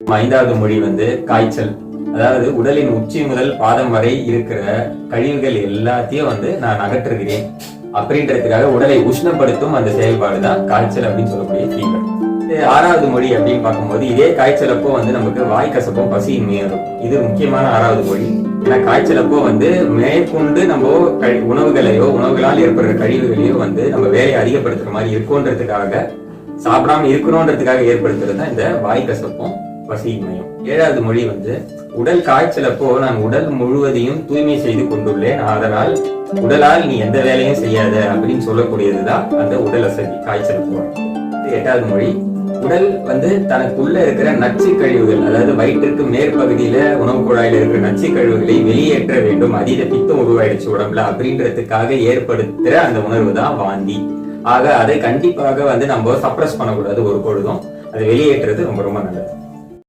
ஐந்தாவது மொழி வந்து காய்ச்சல். அதாவது உடலின் உச்சி முதல் பாதம் வரை இருக்கிற கழிவுகள் எல்லாத்தையும் வந்து நான் அகற்றுகிறேன். அப்படின்றதுக்காக உடலை உஷ்ணப்படுத்தும் அந்த செயல்பாடு தான் காய்ச்சல் அப்படின்னு சொல்லக்கூடிய ஃபீவர் ஆறாவது மொழி அப்படின்னு பார்க்கும்போது இதே காய்ச்சலப்போ வந்து நமக்கு வாய் கசப்போ பசியின்மையும் இருக்கும் இது முக்கியமான ஆறாவது மொழி. ஏன்னா காய்ச்சலப்போ வந்து மேற்கொண்டு நம்ம கழி- உணவுகளையோ உணவுகளால் ஏற்படுற கழிவுகளையோ வந்து நம்ம வேலையை அதிகப்படுத்துற மாதிரி இருக்கோன்றதுக்காக சாப்பிடாம இருக்கணும்ன்றதுக்காக ஏற்படுத்துறது தான் இந்த வாய் கசப்பும் பசியின்மையும். ஏழாவது மொழி வந்து உடல் காய்ச்சலப்போ நான் உடல் முழுவதையும் தூய்மை செய்து கொண்டுள்ளேன். அதனால் உடலால் நீ எந்த வேலையும் செய்யாத அப்படின்னு சொல்லக்கூடியதுதான் அந்த உடல் அசதி காய்ச்சல் போ எட்டாவது மொழி. உடல் வந்து தனக்குள்ள இருக்கிற நச்சு கழிவுகள் அதாவது வயிற்றுக்கு மேற்பகுதியில உணவு குழாயில இருக்கிற நச்சு கழிவுகளை வெளியேற்ற வேண்டும். அதீத பித்தம் உருவாயிடுச்சு உடம்புல அப்படின்றதுக்காக ஏற்படுத்துற அந்த உணர்வு தான் வாந்தி. ஆக அதை கண்டிப்பாக வந்து நம்ம சப்ரஸ் பண்ணக்கூடாது ஒரு பொழுதும். அதை வெளியேற்றுறது ரொம்ப ரொம்ப நல்லது.